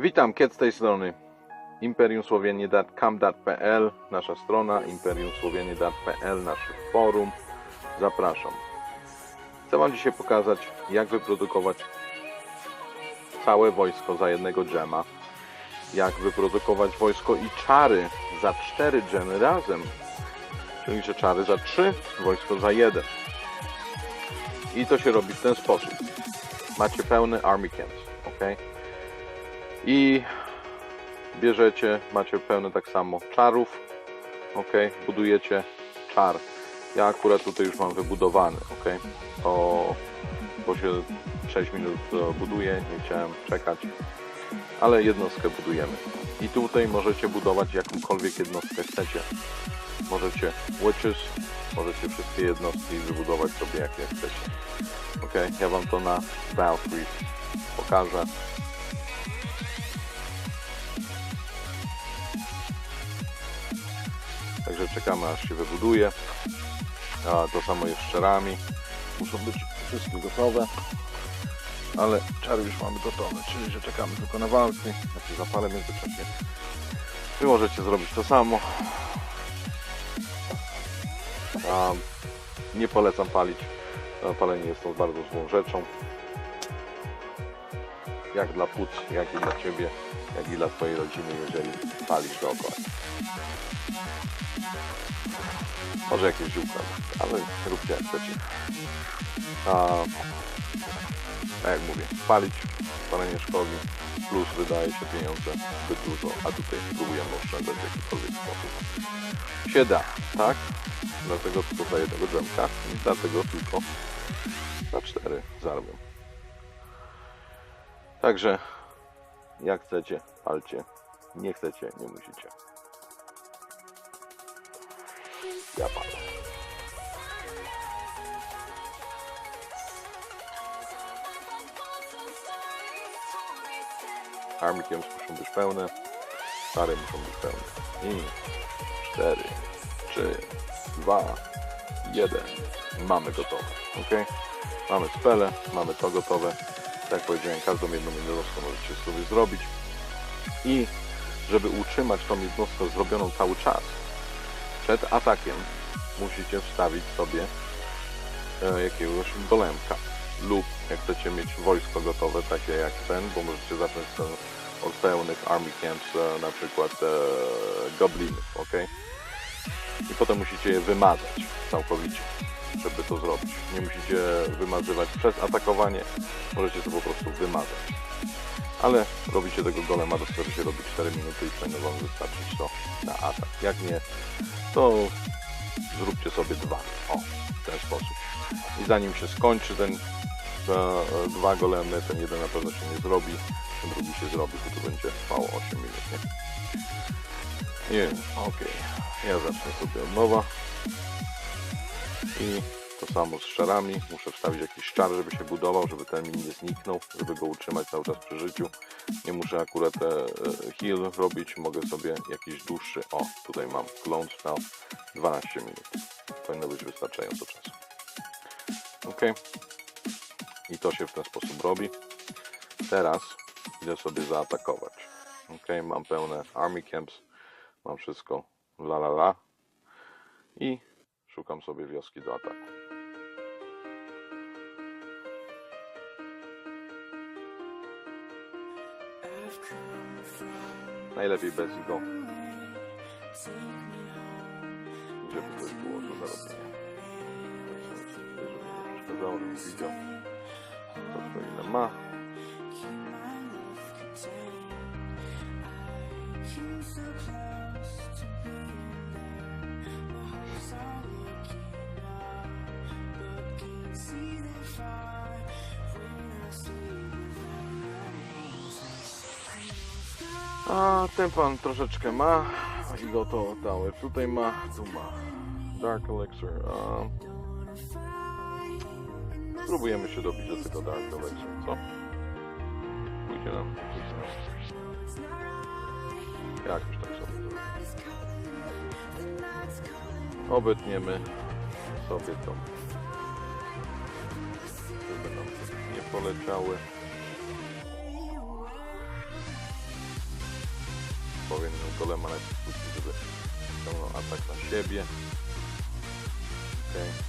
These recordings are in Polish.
Witam, Kiet z tej strony. imperiumsłowienie.com.pl Nasza strona imperiumsłowienie.pl Nasze forum. Zapraszam. Chcę Wam dzisiaj pokazać jak wyprodukować całe wojsko za jednego dżema. Jak wyprodukować wojsko i czary za cztery dżemy razem. Czyli że czary za trzy, wojsko za jeden. I to się robi w ten sposób. Macie pełny army camps, ok? I bierzecie, macie pełne tak samo czarów, ok? Budujecie czar. Ja akurat tutaj już mam wybudowany, ok? To bo się 6 minut buduje, nie chciałem czekać, ale jednostkę budujemy. I tutaj możecie budować jakąkolwiek jednostkę chcecie. Możecie witches, możecie wszystkie jednostki wybudować sobie jakie chcecie. Ok, ja wam to na Valkyrie pokażę. Także czekamy aż się wybuduje. A to samo jest z czarami. Muszą być wszystkie gotowe. Ale czary już mamy gotowe, czyli że czekamy tylko na. Ja się zapalę międzyczasie. Wy możecie zrobić to samo. A, nie polecam palić. Palenie jest to bardzo złą rzeczą. Jak dla płuc, jak i dla Ciebie, jak i dla Twojej rodziny, jeżeli palisz dookoła. Może jakieś ziółka, ale róbcie jak chcecie. A, a jak mówię, palić, palenie szkodzi, plus wydaje się pieniądze zbyt dużo, a tutaj próbujemy oszczędzać w jakikolwiek sposób. Się da, tak? Dlatego tylko za jednego drzemka i dlatego tylko za cztery zarobią. Także jak chcecie, palcie. Nie chcecie, nie musicie. Ja palę. Army camps muszą być pełne. Stare muszą być pełne. I 4, 3, 2, 1. Mamy gotowe. Ok? Mamy spele, mamy to gotowe. Tak jak powiedziałem, każdą jedną jednostkę możecie sobie zrobić. I żeby utrzymać tą jednostkę zrobioną cały czas, przed atakiem musicie wstawić sobie e, jakiegoś golemka. Lub jak chcecie mieć wojsko gotowe, takie jak ten, bo możecie zacząć ten, od pełnych army camps, e, na przykład e, goblinów, ok? I potem musicie je wymazać całkowicie, żeby to zrobić. Nie musicie wymazywać przez atakowanie, możecie to po prostu wymazać. Ale robicie tego golema, dopiero się robi 4 minuty i powinno wam wystarczyć to na atak. Jak nie, to zróbcie sobie dwa. O, w ten sposób. I zanim się skończy ten e, e, dwa golemy, ten jeden na pewno się nie zrobi, ten drugi się zrobi, to to będzie trwało 8 minut, nie? Nie, okej. Ja zacznę sobie od nowa. I to samo z szarami. Muszę wstawić jakiś czar, żeby się budował, żeby ten mi nie zniknął, żeby go utrzymać cały czas przy życiu. Nie muszę akurat e, e, heal robić, mogę sobie jakiś dłuższy. O, tutaj mam clone spell. 12 minut. Powinno być wystarczająco czasu. Ok. I to się w ten sposób robi. Teraz idę sobie zaatakować. Ok, mam pełne army camps. Mam wszystko la la la. I szukam sobie wioski do ataku. Najlepiej bez go. Żeby coś było do zarobienia. Żeby nie widział, co kto ile ma. A ten pan troszeczkę ma i go to Tower tutaj ma, tu ma Dark Elixir. A... Spróbujemy się dobić do tego Dark Elixir, co? Pójdzie nam. Jakoś tak sobie. Obetniemy sobie to. Żeby nam nie poleciały. Powinien golema najpierw żeby atak na siebie. Okej.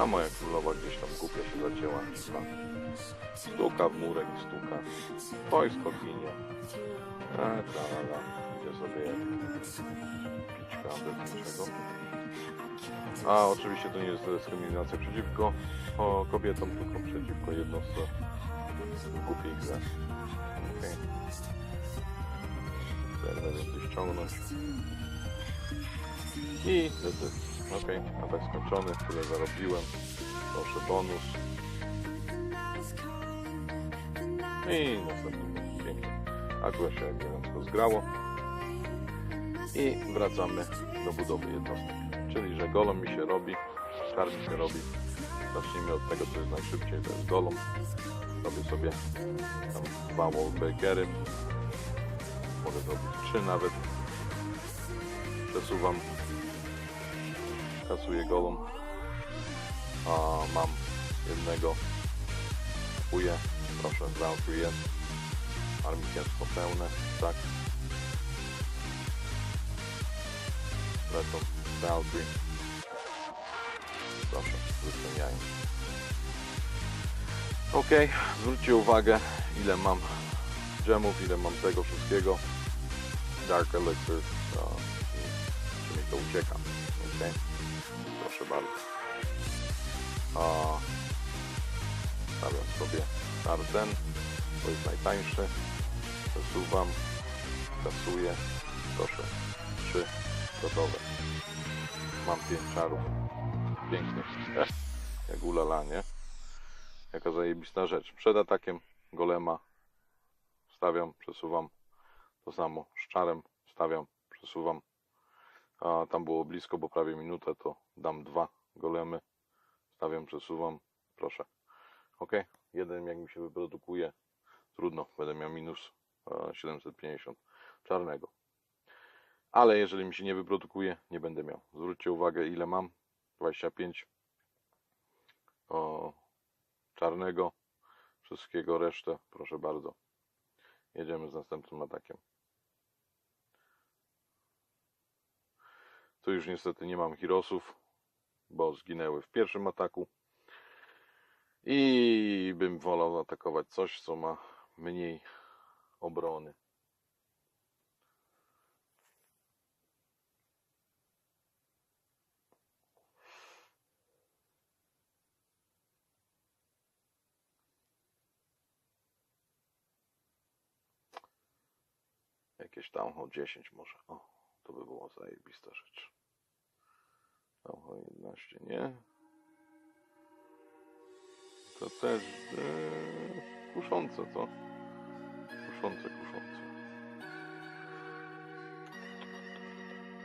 A moja królowa gdzieś tam głupia się zacięła. Stuka, stuka w murek, stuka. Wojsko ginie. A, tralala. Idzie sobie pićka bez niczego. A oczywiście to nie jest dyskryminacja przeciwko o, kobietom, tylko przeciwko jednostce w głupiej grze. Okej. Okay. Będę ściągnąć. I decyzja. Okej, atak skończony, tyle zarobiłem. Proszę bonus. I następny pięknie. Akurat się elegancko zgrało. I wracamy do budowy jednostek. Czyli, że golem mi się robi, czar mi się robi. Zacznijmy od tego, co jest najszybciej, to jest golem. Robię sobie tam dwa wallbreakery. Mogę zrobić trzy nawet. Przesuwam kasuję golą. A mam jednego. Kupuję. Proszę, Valkyrie jest. Armikierstwo pełne. Tak. Lecą Valkyrie. Proszę, wypełniają. Ok, zwróćcie uwagę ile mam gemów, ile mam tego wszystkiego. Dark Elixir. To, czy mi to ucieka. Okay proszę bardzo. A stawiam sobie Arden, to jest najtańszy. Przesuwam, kasuję, proszę, trzy, gotowe. Mam pięć czarów. Pięknie. Ech, jak ulala, nie? Jaka zajebista rzecz. Przed atakiem golema stawiam, przesuwam. To samo z czarem stawiam, przesuwam. A tam było blisko, bo prawie minutę, to dam dwa golemy. Stawiam, przesuwam. Proszę. Ok. Jeden jak mi się wyprodukuje. Trudno, będę miał minus e, 750 czarnego. Ale jeżeli mi się nie wyprodukuje, nie będę miał. Zwróćcie uwagę, ile mam. 25 o, czarnego. Wszystkiego resztę, proszę bardzo. Jedziemy z następnym atakiem. Tu już niestety nie mam Hirosów, bo zginęły w pierwszym ataku. I bym wolał atakować coś, co ma mniej obrony. Jakieś tam o 10 może. O, to by było zajebista rzecz. Oho, 11 nie. To też e, kuszące, co? Kuszące, kuszące.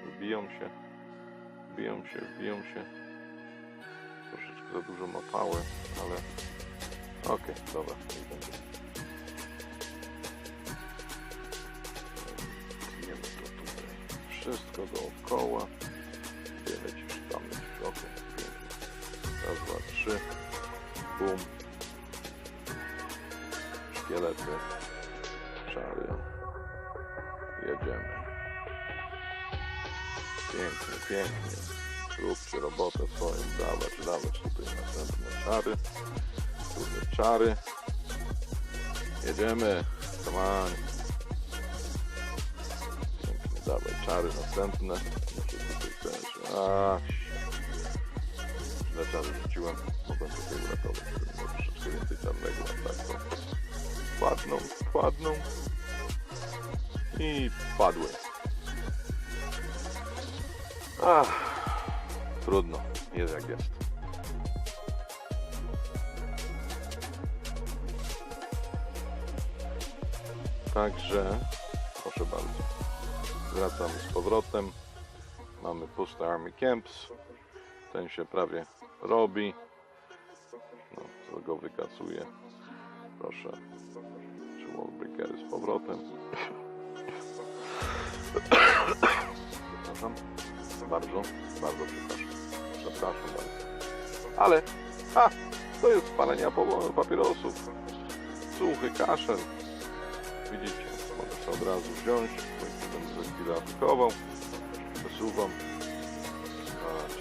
Wbiją się, wbiją się, wbiją się. Troszeczkę za dużo ma ale okej, dobra, niech będzie. Wszystko dookoła. Gdzie lecisz tam okej, pięknie. Raz, dwa, trzy. Bum. Szkielety. Czary. Jedziemy. Pięknie, pięknie. Róbcie robotę swoją, dawać, dawać tutaj następne czary. Trudne czary. Jedziemy. Come on. Dawaj, czary następne. Muszę tutaj też. A, na czary rzuciłem. Mogłem tutaj uratować, żeby miał troszeczkę więcej czarnego. Taką padną, padną. I padły. Ach, trudno, jest jak jest. Także wracamy z powrotem. Mamy puste Army Camps. Ten się prawie robi. No, co go wykasuje. Proszę. Czy Wallbreakery z powrotem. Przepraszam. Bardzo, bardzo przepraszam. Przepraszam bardzo. Ale, ha! To jest spalenie po- papierosów. Suchy kaszel. Widzicie, mogę sobie od razu wziąć, będę za chwilę aplikował. Przesuwam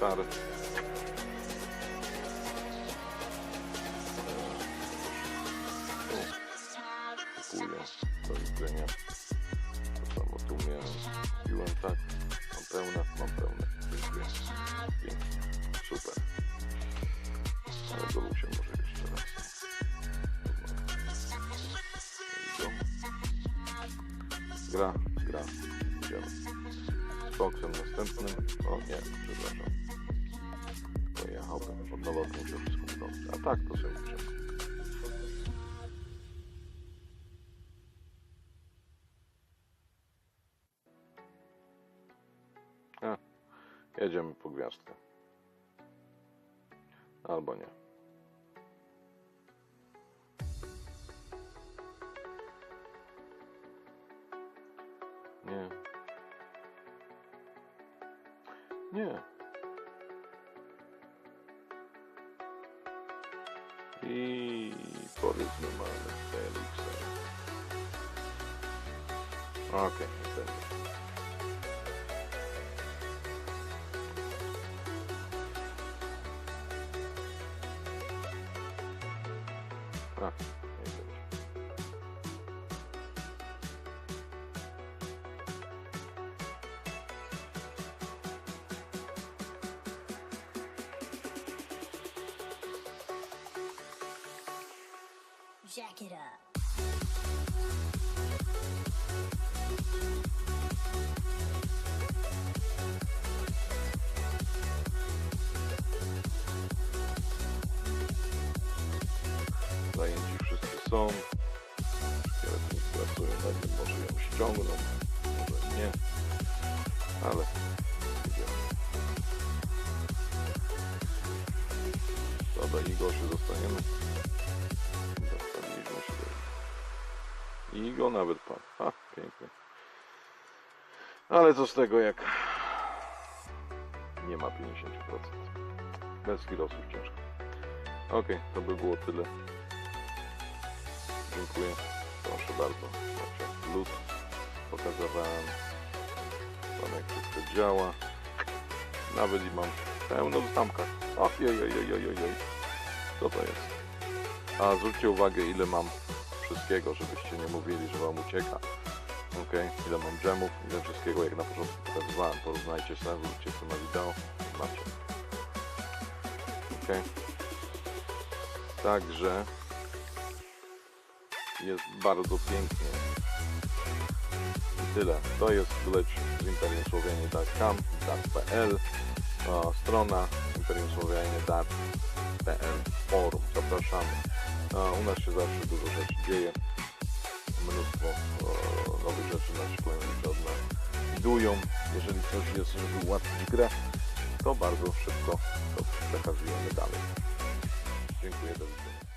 na. O nie, przepraszam. Pojechałbym. Od nowa muszę wszystko. A tak, to sobie muszę. Jedziemy po gwiazdkę. Albo. Nie. Nie. I powiedzmy mamy Felixa. Okej, nie będzie. It up. Zajęci są. Szkielety nie pracują, nawet może ją ściągną, może nie. Ale idziemy. Co do Igo się zostaniemy? Igo. Igo nawet padł. Ha, pięknie. Ale co z tego jak nie ma 50%. Bez Hirosów ciężko. Okej, to by było tyle. Dziękuję. Proszę bardzo. Znaczy, lód pokazywałem Wam jak wszystko działa. Nawet i mam pełno w zamkach. Ojej, ojej, ojej, ojej. Co to jest? A zwróćcie uwagę ile mam wszystkiego, żebyście nie mówili, że Wam ucieka. Ok, ile mam dżemów, ile wszystkiego jak na początku pokazywałem. Porównajcie sobie, zwróćcie to na wideo. Macie. Ok. Także jest bardzo pięknie. I tyle. To jest glitch z Imperium Słowianie .com, .pl a strona Imperium Słowianie .pl forum. Zapraszamy. A u nas się zawsze dużo rzeczy dzieje. Mnóstwo nowych rzeczy kolejnicy od nas widują. Jeżeli coś jest, żeby ułatwić grę, to bardzo szybko to przekazujemy dalej. Dziękuję, do widzenia.